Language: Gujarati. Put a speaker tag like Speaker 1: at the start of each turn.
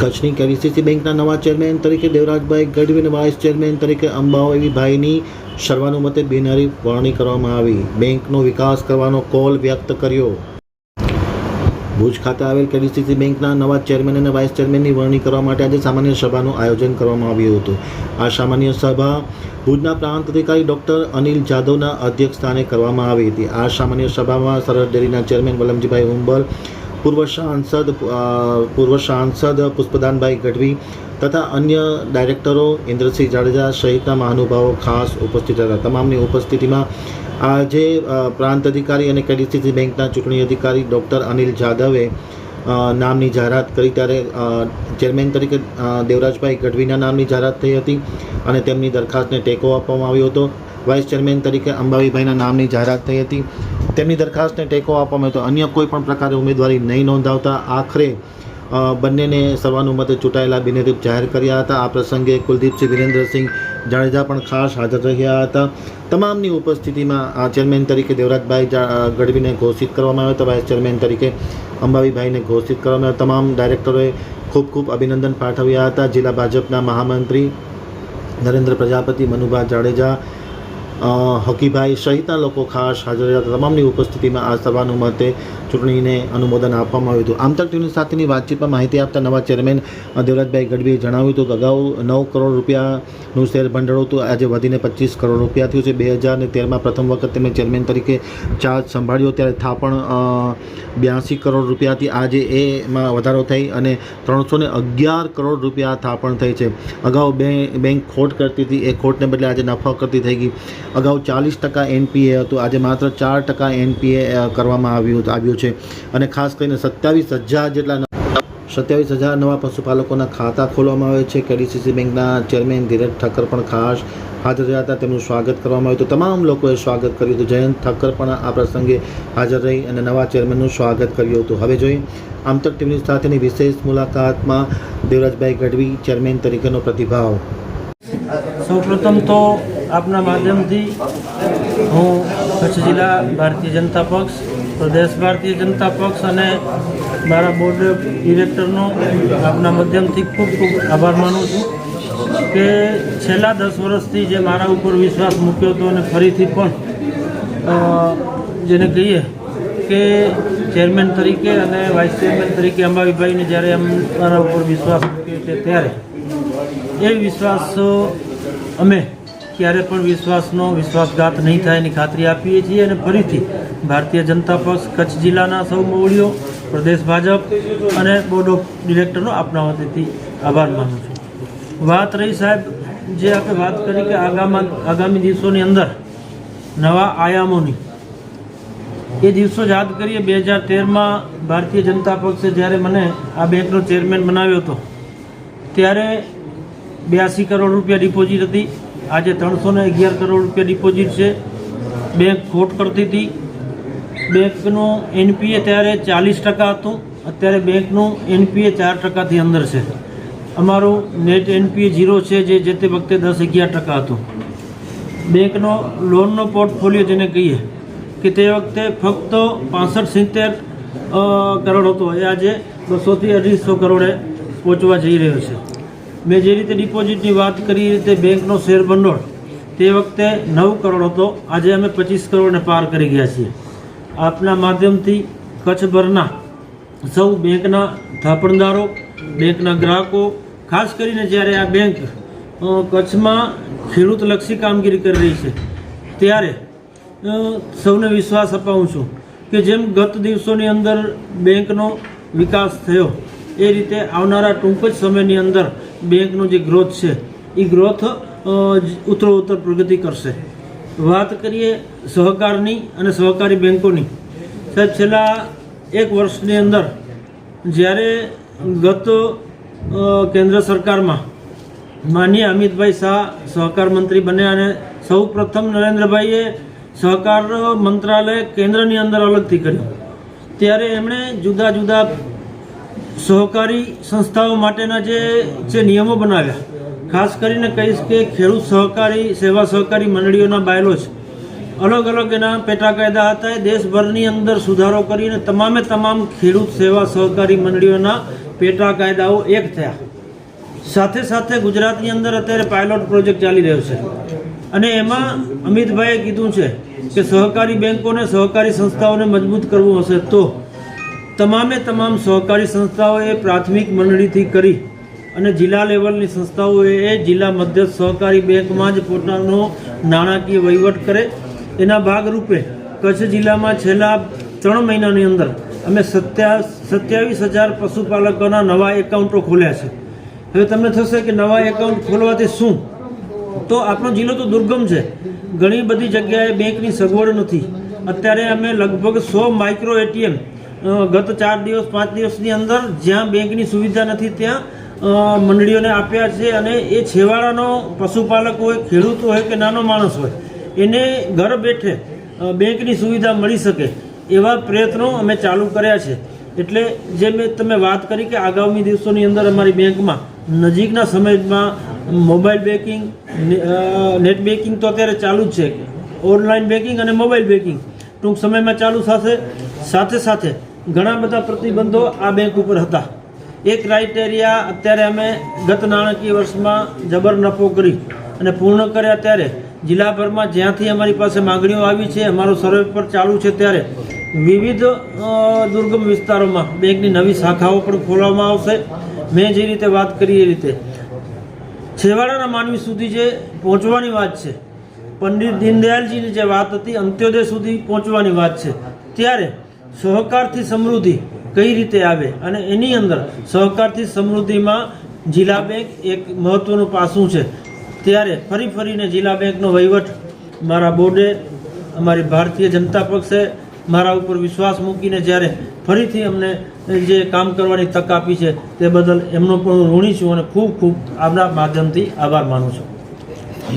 Speaker 1: કચ્છની કેવીસીસી બેંકના નવા ચેરમેન તરીકે દેવરાજભાઈ ગઢવી અને વાઇસ ચેરમેન તરીકે અંબાઓ સર્વાનુમતે બિનહરી વરણી કરવામાં આવી. બેંકનો વિકાસ કરવાનો કોલ વ્યક્ત કર્યો. ભુજ ખાતે આવેલ કેડીસીસી બેંકના નવા ચેરમેન અને વાઇસ ચેરમેનની વરણી કરવા માટે આજે સામાન્ય સભાનું આયોજન કરવામાં આવ્યું હતું. આ સામાન્ય સભા ભુજના પ્રાંત અધિકારી ડૉક્ટર અનિલ જાદવના અધ્યક્ષસ્થાને કરવામાં આવી હતી. આ સામાન્ય સભામાં સરહદ ડેરીના ચેરમેન વલમજીભાઈ ઉંબર પૂર્વ સાંસદ પૂર્વ સાંસદ પુષ્પદાનભાઈ ગઢવી તથા અન્ય ડાયરેક્ટરો ઇન્દ્રસિંહ જાડેજા સહિતના મહાનુભાવો ખાસ ઉપસ્થિત હતા. તમામની ઉપસ્થિતિમાં આજે પ્રાંત અધિકારી અને કેડીસીસી બેંકના ચૂંટણી અધિકારી ડૉક્ટર અનિલ જાદવે નામની જાહેરાત કરી ત્યારે ચેરમેન તરીકે દેવરાજભાઈ ગઢવીના નામની જાહેરાત થઈ હતી અને તેમની દરખાસ્તને ટેકો આપવામાં આવ્યો હતો. વાઇસ ચેરમેન તરીકે અંબાવીભાઈના નામની જાહેરાત થઈ હતી. તેમની દરખાસ્તને ટેકો આપવામાં તો અન્ય કોઈ પણ પ્રકારે ઉમેદવારી નહીં નોંધાવતા. આખરે બંનેને સર્વાનુમતે ચૂંટાયેલા બિનહરીફ જાહેર કર્યા હતા. આ પ્રસંગે કુલદીપસિંહ, વિરેન્દ્રસિંહ જાડેજા પણ ખાસ હાજર રહ્યા હતા. તમામની ઉપસ્થિતિમાં ચેરમેન તરીકે દેવરાજભાઈ ગઢવીને ઘોષિત કરવામાં આવ્યો હતા. વાઇસ ચેરમેન તરીકે અંબાવીભાઈને ઘોષિત કરવામાં આવ્યા. તમામ ડાયરેક્ટરોએ ખૂબ ખૂબ અભિનંદન પાઠવ્યા હતા. જિલ્લા ભાજપના મહામંત્રી નરેન્દ્ર પ્રજાપતિ, મનુભા જાડેજા હકીભાઈ સહિતના લોકો ખાસ હાજર રહ્યા તમામની ઉપસ્થિતિમાં આ સર્વાનુમતે ચૂંટણીને અનુમોદન આપવામાં આવ્યું હતું. આમતક ટીવી સાથેની વાતચીતમાં માહિતી આપતા નવા ચેરમેન દેવરાજભાઈ ગઢવીએ જણાવ્યું હતું કે અગાઉ નવ કરોડ રૂપિયાનું શેર ભંડોળ હતું. આજે વધીને પચીસ કરોડ રૂપિયા થયું છે. બે હજાર તેરમાં પ્રથમ વખત તેમણે ચેરમેન તરીકે ચાર્જ સંભાળ્યો. ત્યારે થાપણ બ્યાસી કરોડ રૂપિયાથી આજે એમાં વધારો થઈ અને ત્રણસો અગિયાર કરોડ રૂપિયા થાપણ થઈ છે. અગાઉ બે, બેંક ખોટ કરતી હતી. એ ખોટને બદલે આજે નફા કરતી થઈ ગઈ. અગાઉ ચાલીસ ટકા એનપીએ હતું. આજે માત્ર ચાર ટકા એનપીએ કરવામાં આવ્યું આવ્યું છે. અને ખાસ કરીને સત્યાવીસ હજાર જેટલા સત્યાવીસ હજાર નવા પશુપાલકોના ખાતા ખોલવામાં આવે છે. કેડીસીસી બેંકના ચેરમેન ધીરજ ઠક્કર પણ ખાસ હાજર રહ્યા હતા. તેમનું સ્વાગત કરવામાં આવ્યું હતું. તમામ લોકોએ સ્વાગત કર્યું હતું. જયંત ઠક્કર પણ આ પ્રસંગે હાજર રહી અને નવા ચેરમેનનું સ્વાગત કર્યું હતું. હવે જોઈએ આમતક ટીવી સાથેની વિશેષ મુલાકાતમાં દેવરાજભાઈ ગઢવી, ચેરમેન તરીકેનો પ્રતિભાવ.
Speaker 2: સૌપ્રથમ તો આપના માધ્યમથી હું કચ્છ જિલ્લા ભારતીય જનતા પક્ષ પ્રદેશ ભારતીય જનતા પક્ષ અને મારા બોર્ડ ડિરેક્ટરનો આપના માધ્યમથી ખૂબ ખૂબ આભાર માનું છું કે છેલ્લા દસ વર્ષથી જે મારા ઉપર વિશ્વાસ મૂક્યો હતો અને ફરીથી પણ જેને કહીએ કે ચેરમેન તરીકે અને વાઇસ ચેરમેન તરીકે અંબાવીભાઈને જ્યારે એમ મારા ઉપર વિશ્વાસ મૂક્યો છે ત્યારે, એ વિશ્વાસ અમે ક્યારે પણ વિશ્વાસનો વિશ્વાસઘાત નહીં થાય એની ખાતરી આપીએ છીએ અને ફરીથી ભારતીય જનતા પક્ષ, કચ્છ જિલ્લાના સૌ મોવડીઓ, પ્રદેશ ભાજપ અને બોર્ડ ઓફ ડિરેક્ટરનો આપના વતીથી આભાર માનું છું. વાત રહી સાહેબ, જે આપણે વાત કરી કે આગામી આગામી દિવસોની અંદર નવા આયામોની. એ દિવસો યાદ કરીએ, બે હજાર તેરમાં ભારતીય જનતા પક્ષે જ્યારે મને આ બેંકનો ચેરમેન બનાવ્યો હતો, ત્યારે બ્યાસી કરોડ રૂપિયા ડિપોઝિટ હતી. આજે ત્રણસો ને અગિયાર કરોડ રૂપિયા ડિપોઝિટ છે. બેંક ખોટ કરતી હતી. બેંકનું એનપીએ ત્યારે ચાલીસ ટકા હતું. અત્યારે બેંકનું એનપીએ ચાર ટકાથી અંદર છે. અમારું નેટ એનપીએ ઝીરો છે જે જે તે વખતે દસ અગિયાર ટકા હતું. બેંકનો લોનનો પોર્ટફોલિયો જેને કહીએ કે તે વખતે ફક્ત પાસઠ સિત્તેર કરોડ હતો. એ આજે બસોથી અઢીસો કરોડે પહોંચવા જઈ રહ્યો છે. મેં જે રીતે ડિપોઝિટની વાત કરી, એ રીતે બેંકનો શેર ભંડોળ તે વખતે નવ કરોડ હતો. આજે અમે પચીસ કરોડને પાર કરી ગયા છીએ. આપના માધ્યમથી કચ્છભરના સૌ બેંકના થાપણદારો, બેંકના ગ્રાહકો, ખાસ કરીને જ્યારે આ બેંક કચ્છમાં ખેડૂતલક્ષી કામગીરી કરી રહી છે, ત્યારે સૌને વિશ્વાસ અપાવું છું કે જેમ ગત દિવસોની અંદર બેંકનો વિકાસ થયો, એ રીતે આવનારા ટૂંક જ સમયની અંદર બેંકનો જે ગ્રોથ છે એ ગ્રોથ ઉત્તરોત્તર પ્રગતિ કરશે. વાત કરીએ સહકારની અને સહકારી બેંકોની. સાહેબ, છેલ્લા એક વર્ષની અંદર જ્યારે ગત કેન્દ્ર સરકારમાં માનીય અમિતભાઈ શાહ સહકાર મંત્રી બન્યા અને સૌ પ્રથમ નરેન્દ્રભાઈએ સહકાર મંત્રાલય કેન્દ્રની અંદર અલગથી કર્યું. ત્યારે એમણે જુદા જુદા સહકારી સંસ્થાઓ માટેના જે નિયમો બનાવ્યા. ખાસ કરીને કહીશ કે ખેડૂત સહકારી, સેવા સહકારી મંડળીઓના બાયલોજ અલગ અલગ એના પેટા કાયદા હતા. એ દેશભરની અંદર સુધારો કરીને તમામે તમામ ખેડૂત, સેવા સહકારી મંડળીઓના પેટા કાયદાઓ એક થયા. સાથે સાથે ગુજરાતની અંદર અત્યારે પાયલોટ પ્રોજેક્ટ ચાલી રહ્યો છે. અને એમાં અમિતભાઈએ કીધું છે કે સહકારી બેન્કોને સહકારી સંસ્થાઓને મજબૂત કરવું હશે તો તમામે તમામ સહકારી સંસ્થાઓએ પ્રાથમિક મંડળીથી કરી અને જિલ્લા લેવલની સંસ્થાઓએ જિલ્લા મધ્યસ્થ સહકારી બેંકમાં જ પોતાનો નાણાકીય વહીવટ કરે. એના ભાગરૂપે કચ્છ જિલ્લામાં છેલ્લા ત્રણ મહિનાની અંદર અમે સત્યા સત્યાવીસ હજાર પશુપાલકોના નવા એકાઉન્ટો ખોલ્યા છે. હવે તમને થશે કે નવા એકાઉન્ટ ખોલવાથી શું? તો આપણો જિલ્લો તો દુર્ગમ છે. ઘણી બધી જગ્યાએ બેંકની સગવડ નથી. અત્યારે અમે લગભગ સો માઇક્રો એટીએમ ગત ચાર દિવસ, પાંચ દિવસની અંદર જ્યાં બેંકની સુવિધા નથી ત્યાં મંડળીઓને આપ્યા છે અને એ છેવાડાનો પશુપાલક હોય, ખેડૂત હોય કે નાનો માણસ હોય, એને ઘર બેઠે બેંકની સુવિધા મળી શકે એવા પ્રયત્નો અમે ચાલુ કર્યા છે. એટલે જે મેં તમે વાત કરી કે આગામી દિવસોની અંદર અમારી બેંકમાં નજીકના સમયમાં મોબાઈલ બેન્કિંગ નેટ બેન્કિંગ તો અત્યારે ચાલુ જ છે. ઓનલાઈન બેન્કિંગ અને મોબાઈલ બેન્કિંગ ટૂંક સમયમાં ચાલુ થશે. સાથે સાથે ઘણા બધા પ્રતિબંધો આ બેંક ઉપર હતા. એ ક્રાઇટેરિયા અત્યારે અમે ગત નાણાકીય વર્ષમાં જબર નફો કરી અને પૂર્ણ કર્યા ત્યારે જિલ્લાભરમાં જ્યાંથી અમારી પાસે માગણીઓ આવી છે, અમારો સર્વે પર ચાલુ છે ત્યારે વિવિધ દુર્ગમ વિસ્તારોમાં બેંકની નવી શાખાઓ પણ ખોલવામાં આવશે. મેં જે રીતે વાત કરી એ રીતે. છેવાડાના માનવી સુધી જે પહોંચવાની વાત છે, પંડિત દીનદયાલજીની જે વાત હતી, અંત્યોદય સુધી પહોંચવાની વાત છે. ત્યારે સહકારથી સમૃદ્ધિ કઈ રીતે આવે અને એની અંદર સહકારથી સમૃદ્ધિમાં જિલ્લા બેંક એક મહત્વનું પાસું છે. ત્યારે ફરી ફરીને જિલ્લા બેંકનો વહીવટ મારા બોર્ડે, અમારી ભારતીય જનતા પક્ષે મારા ઉપર વિશ્વાસ મૂકીને જ્યારે ફરીથી અમને જે કામ કરવાની તક આપી છે તે બદલ એમનો પણ હું ઋણી છું અને ખૂબ ખૂબ આપના માધ્યમથી આભાર માનું છું.